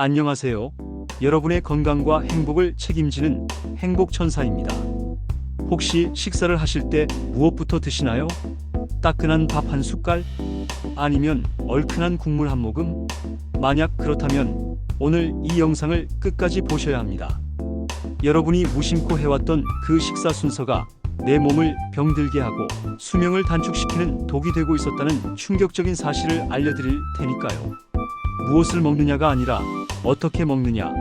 안녕하세요. 여러분의 건강과 행복을 책임지는 행복천사입니다. 혹시 식사를 하실 때 무엇부터 드시나요? 따끈한 밥 한 숟갈? 아니면 얼큰한 국물 한 모금? 만약 그렇다면 오늘 이 영상을 끝까지 보셔야 합니다. 여러분이 무심코 해왔던 그 식사 순서가 내 몸을 병들게 하고 수명을 단축시키는 독이 되고 있었다는 충격적인 사실을 알려드릴 테니까요. 무엇을 먹느냐가 아니라 어떻게 먹느냐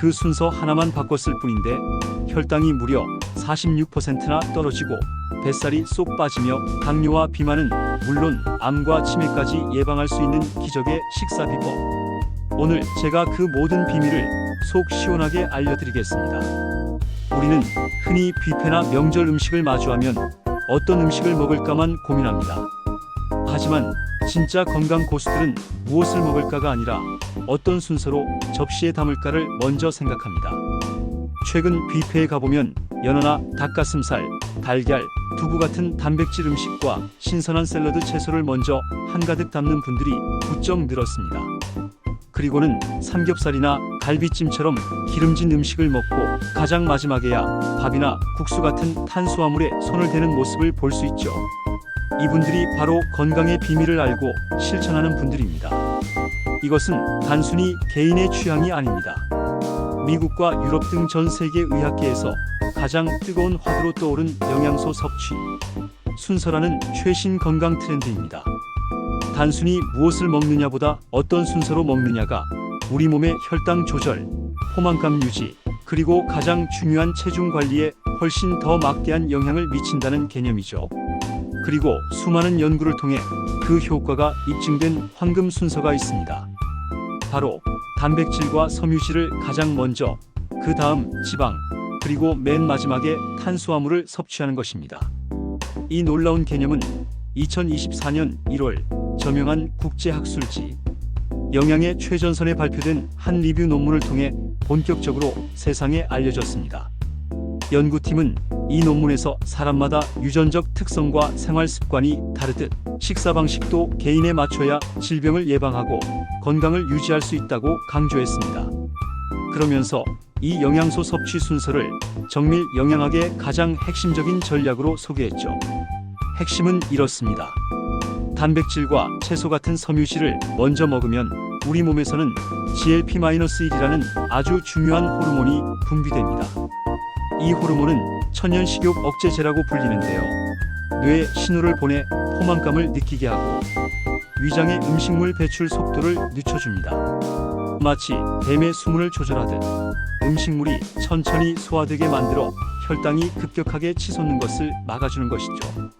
그 순서 하나만 바꿨을 뿐인데 혈당이 무려 46%나 떨어지고 뱃살이 쏙 빠지며 당뇨와 비만은 물론 암과 치매까지 예방할 수 있는 기적의 식사 비법. 오늘 제가 그 모든 비밀을 속 시원하게 알려드리겠습니다. 우리는 흔히 뷔페나 명절 음식을 마주하면 어떤 음식을 먹을까만 고민합니다. 하지만 진짜 건강 고수들은 무엇을 먹을까가 아니라 어떤 순서로 접시에 담을까를 먼저 생각합니다. 최근 뷔페에 가보면 연어나 닭가슴살, 달걀, 두부 같은 단백질 음식과 신선한 샐러드 채소를 먼저 한가득 담는 분들이 부쩍 늘었습니다. 그리고는 삼겹살이나 갈비찜처럼 기름진 음식을 먹고 가장 마지막에야 밥이나 국수 같은 탄수화물에 손을 대는 모습을 볼 수 있죠. 이분들이 바로 건강의 비밀을 알고 실천하는 분들입니다. 이것은 단순히 개인의 취향이 아닙니다. 미국과 유럽 등 전 세계 의학계에서 가장 뜨거운 화두로 떠오른 영양소 섭취 순서라는 최신 건강 트렌드입니다. 단순히 무엇을 먹느냐보다 어떤 순서로 먹느냐가 우리 몸의 혈당 조절, 포만감 유지, 그리고 가장 중요한 체중 관리에 훨씬 더 막대한 영향을 미친다는 개념이죠. 그리고 수많은 연구를 통해 그 효과가 입증된 황금 순서가 있습니다. 바로 단백질과 섬유질을 가장 먼저, 그 다음 지방, 그리고 맨 마지막에 탄수화물을 섭취하는 것입니다. 이 놀라운 개념은 2024년 1월 저명한 국제학술지 영양의 최전선에 발표된 한 리뷰 논문을 통해 본격적으로 세상에 알려졌습니다. 연구팀은 이 논문에서 사람마다 유전적 특성과 생활 습관이 다르듯 식사 방식도 개인에 맞춰야 질병을 예방하고 건강을 유지할 수 있다고 강조했습니다. 그러면서 이 영양소 섭취 순서를 정밀 영양학의 가장 핵심적인 전략으로 소개했죠. 핵심은 이렇습니다. 단백질과 채소 같은 섬유질을 먼저 먹으면 우리 몸에서는 GLP-1이라는 아주 중요한 호르몬이 분비됩니다. 이 호르몬은 천연 식욕 억제제라고 불리는데요. 뇌에 신호를 보내 포만감을 느끼게 하고 위장의 음식물 배출 속도를 늦춰줍니다. 마치 뱀의 수문을 조절하듯 음식물이 천천히 소화되게 만들어 혈당이 급격하게 치솟는 것을 막아주는 것이죠.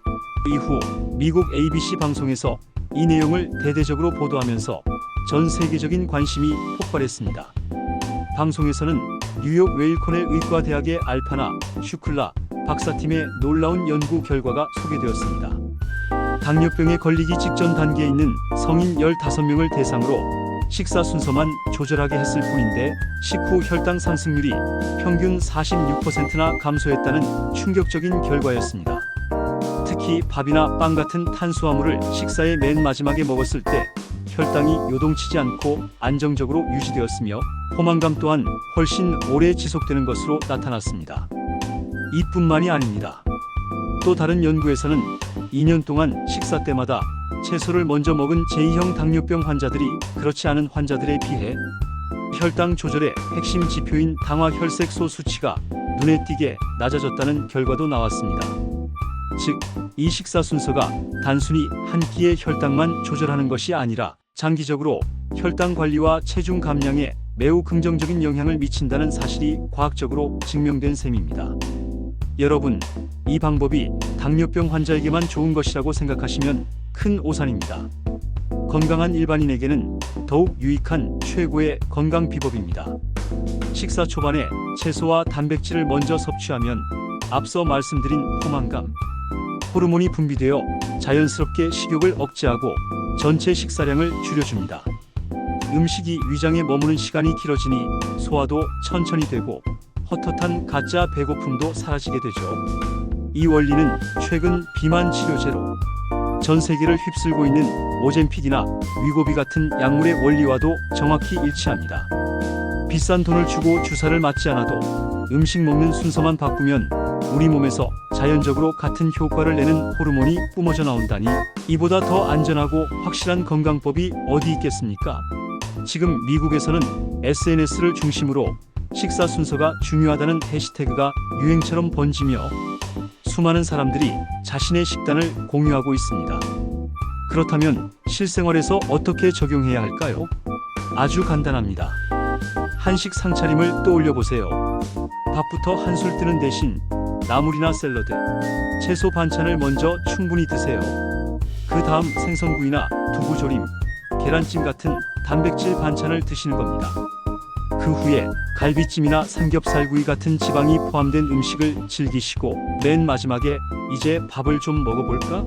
이후 미국 ABC 방송에서 이 내용을 대대적으로 보도하면서 전 세계적인 관심이 폭발했습니다. 방송에서는 뉴욕 웨일코넬 의과대학의 알파나 슈클라 박사팀의 놀라운 연구 결과가 소개되었습니다. 당뇨병에 걸리기 직전 단계에 있는 성인 15명을 대상으로 식사 순서만 조절하게 했을 뿐인데 식후 혈당 상승률이 평균 46%나 감소했다는 충격적인 결과였습니다. 특히 밥이나 빵 같은 탄수화물을 식사의 맨 마지막에 먹었을 때 혈당이 요동치지 않고 안정적으로 유지되었으며 포만감 또한 훨씬 오래 지속되는 것으로 나타났습니다. 이뿐만이 아닙니다. 또 다른 연구에서는 2년 동안 식사 때마다 채소를 먼저 먹은 제2형 당뇨병 환자들이 그렇지 않은 환자들에 비해 혈당 조절의 핵심 지표인 당화혈색소 수치가 눈에 띄게 낮아졌다는 결과도 나왔습니다. 즉, 이 식사 순서가 단순히 한 끼의 혈당만 조절하는 것이 아니라 장기적으로 혈당 관리와 체중 감량에 매우 긍정적인 영향을 미친다는 사실이 과학적으로 증명된 셈입니다. 여러분, 이 방법이 당뇨병 환자에게만 좋은 것이라고 생각하시면 큰 오산입니다. 건강한 일반인에게는 더욱 유익한 최고의 건강 비법입니다. 식사 초반에 채소와 단백질을 먼저 섭취하면 앞서 말씀드린 포만감, 호르몬이 분비되어 자연스럽게 식욕을 억제하고 전체 식사량을 줄여줍니다. 음식이 위장에 머무는 시간이 길어지니 소화도 천천히 되고 헛헛한 가짜 배고픔도 사라지게 되죠. 이 원리는 최근 비만 치료제로 전 세계를 휩쓸고 있는 오젠픽이나 위고비 같은 약물의 원리와도 정확히 일치합니다. 비싼 돈을 주고 주사를 맞지 않아도 음식 먹는 순서만 바꾸면 우리 몸에서 자연적으로 같은 효과를 내는 호르몬이 뿜어져 나온다니 이보다 더 안전하고 확실한 건강법이 어디 있겠습니까? 지금 미국에서는 SNS를 중심으로 식사 순서가 중요하다는 해시태그가 유행처럼 번지며 수많은 사람들이 자신의 식단을 공유하고 있습니다. 그렇다면 실생활에서 어떻게 적용해야 할까요? 아주 간단합니다. 한식 상차림을 떠올려 보세요. 밥부터 한술 뜨는 대신 나물이나 샐러드, 채소 반찬을 먼저 충분히 드세요. 그 다음 생선구이나 두부조림, 계란찜 같은 단백질 반찬을 드시는 겁니다. 그 후에 갈비찜이나 삼겹살구이 같은 지방이 포함된 음식을 즐기시고 맨 마지막에 이제 밥을 좀 먹어볼까?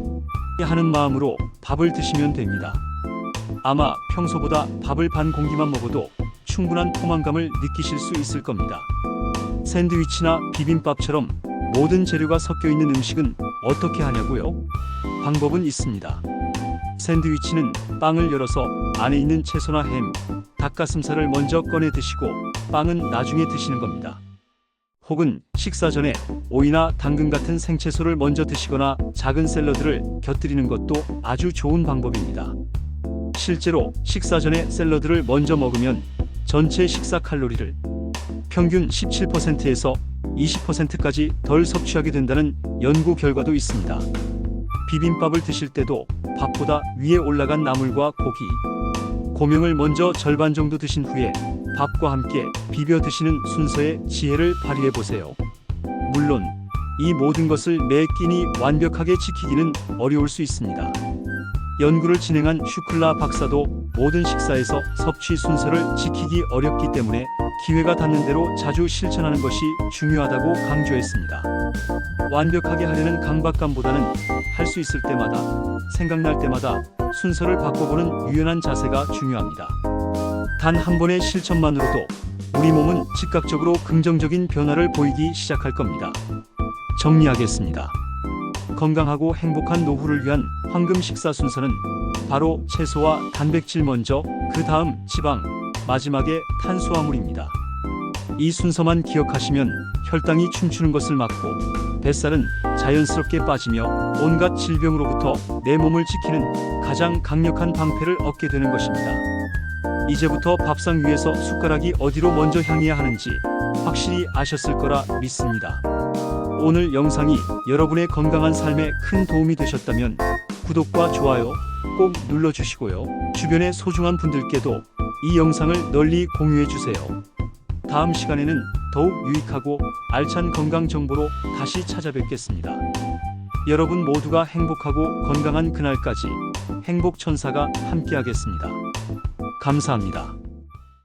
하는 마음으로 밥을 드시면 됩니다. 아마 평소보다 밥을 반 공기만 먹어도 충분한 포만감을 느끼실 수 있을 겁니다. 샌드위치나 비빔밥처럼 모든 재료가 섞여 있는 음식은 어떻게 하냐고요? 방법은 있습니다. 샌드위치는 빵을 열어서 안에 있는 채소나 햄, 닭가슴살을 먼저 꺼내 드시고 빵은 나중에 드시는 겁니다. 혹은 식사 전에 오이나 당근 같은 생채소를 먼저 드시거나 작은 샐러드를 곁들이는 것도 아주 좋은 방법입니다. 실제로 식사 전에 샐러드를 먼저 먹으면 전체 식사 칼로리를 평균 17%에서 20%까지 덜 섭취하게 된다는 연구 결과도 있습니다. 비빔밥을 드실 때도 밥보다 위에 올라간 나물과 고기, 고명을 먼저 절반 정도 드신 후에 밥과 함께 비벼 드시는 순서의 지혜를 발휘해 보세요. 물론 이 모든 것을 매 끼니 완벽하게 지키기는 어려울 수 있습니다. 연구를 진행한 슈클라 박사도 모든 식사에서 섭취 순서를 지키기 어렵기 때문에 기회가 닿는 대로 자주 실천하는 것이 중요하다고 강조했습니다. 완벽하게 하려는 강박감보다는 할 수 있을 때마다 생각날 때마다 순서를 바꿔보는 유연한 자세가 중요합니다. 단 한 번의 실천만으로도 우리 몸은 즉각적으로 긍정적인 변화를 보이기 시작할 겁니다. 정리하겠습니다. 건강하고 행복한 노후를 위한 황금 식사 순서는 바로 채소와 단백질 먼저, 그 다음 지방, 마지막에 탄수화물입니다. 이 순서만 기억하시면 혈당이 춤추는 것을 막고 뱃살은 자연스럽게 빠지며 온갖 질병으로부터 내 몸을 지키는 가장 강력한 방패를 얻게 되는 것입니다. 이제부터 밥상 위에서 숟가락이 어디로 먼저 향해야 하는지 확실히 아셨을 거라 믿습니다. 오늘 영상이 여러분의 건강한 삶에 큰 도움이 되셨다면 구독과 좋아요 꼭 눌러주시고요. 주변의 소중한 분들께도 이 영상을 널리 공유해 주세요. 다음 시간에는 더욱 유익하고 알찬 건강 정보로 다시 찾아뵙겠습니다. 여러분 모두가 행복하고 건강한 그날까지 행복천사가 함께하겠습니다. 감사합니다.